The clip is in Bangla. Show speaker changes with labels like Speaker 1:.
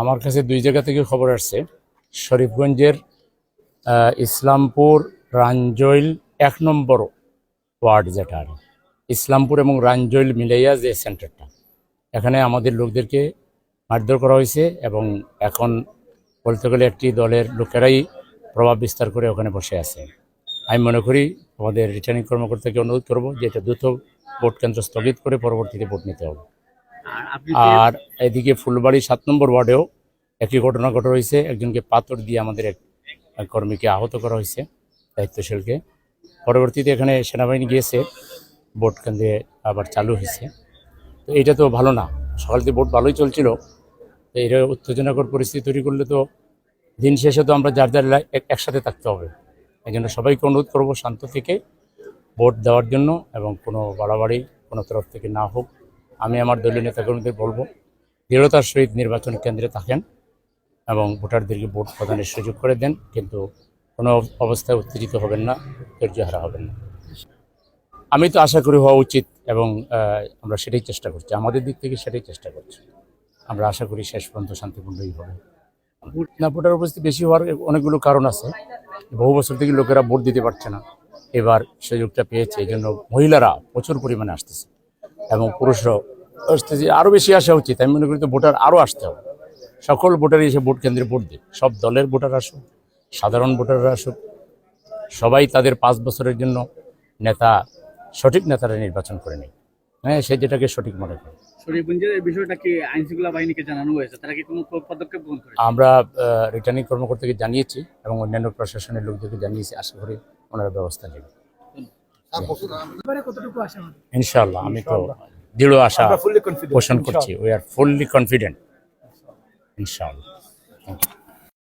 Speaker 1: আমার কাছে দুই জায়গা থেকে খবর আসছে। শরীফগঞ্জের ইসলামপুর রাঞ্জৈল এক নম্বর ওয়ার্ড যেটা আর, ইসলামপুর এবং রাঞ্জৈল মিলাইয়া যে সেন্টারটা। এখানে আমাদের লোকদেরকে মারধর করা হয়েছে এবং এখন বলতে গেলে একটি দলের লোকেরাই প্রভাব বিস্তার করে ওখানে বসে আছে। আমি মনে করি আমাদের রিটার্নিং কর্মকর্তাকে অনুরোধ করব যে এটা দ্রুত ভোট কেন্দ্র স্থগিত করে পরবর্তীতে ভোট নিতে হবে।
Speaker 2: আর
Speaker 1: এদিকে ফুলবাড়ি সাত নম্বর ওয়ার্ডেও একই ঘটনা ঘটা হয়েছে একজনকে পাথর দিয়ে আমাদের এক কর্মীকে আহত করা হয়েছে দায়িত্বশীলকে। পরবর্তীতে এখানে সেনাবাহিনী গিয়েছে ভোট কেন্দ্রে আবার চালু হয়েছে। তো এটা তো ভালো না। সকাল থেকে ভোট ভালোই চলছিল। তো এটা উত্তেজনাকর পরিস্থিতি তৈরি করলে তো দিন শেষে তো আমরা যার যার একসাথে থাকতে হবে। এই জন্য সবাইকে অনুরোধ করব শান্ত থেকে ভোট দেওয়ার জন্য এবং কোনো বাড়াবাড়ি কোনো তরফ থেকে না হোক। আমি আমার দলীয় নেতাকর্মীদের বলব, দৃঢ়তার সহিত নির্বাচন কেন্দ্রে থাকেন এবং ভোটারদেরকে ভোট প্রদানের সুযোগ করে দেন, কিন্তু কোনো অবস্থায় উত্তেজিত হবেন না ধৈর্য হারা হবেন না। আমি তো আশা করি হওয়া উচিত এবং আমরা সেটাই চেষ্টা করছি। আমাদের দিক থেকে সেটাই চেষ্টা করছি। আমরা আশা করি শেষ পর্যন্ত শান্তিপূর্ণই হবে। না, ভোটার উপস্থিতি বেশি হওয়ার অনেকগুলো কারণ আছে। বহু বছর থেকে লোকেরা ভোট দিতে পারছে না। এবার সুযোগটা পেয়েছে। এই জন্য মহিলারা প্রচুর পরিমাণে আসতেছে। এবং পুরুষরাও। আসতেছে আরও বেশি আসা উচিত আমি মনে করি তো ভোটার আরও আসতে হবে। সকল ভোটারই এসে ভোট কেন্দ্রে ভোট দিক। সব দলের ভোটার আসুক সাধারণ ভোটাররা আসুক। সবাই তাদের পাঁচ বছরের জন্য নেতা সঠিক নেতারা নির্বাচন করে নেই হ্যাঁ সে যেটাকে সঠিক মনে করে।
Speaker 2: শরীফগঞ্জের এই বিষয়টা কি আইন শৃঙ্খলা বাহিনীকে জানানো হয়েছে? তারা কি কোনো পদক্ষেপ গ্রহণ করে
Speaker 1: আমরা রিটার্নিং কর্মকর্তাকে জানিয়েছি এবং অন্যান্য প্রশাসনের লোকদেরকে জানিয়েছি আশা করি ওনারা ব্যবস্থা নেবেন ইনশাআল্লাহ আমি তো দৃঢ় আশা পোষণ করছি। We are fully confident you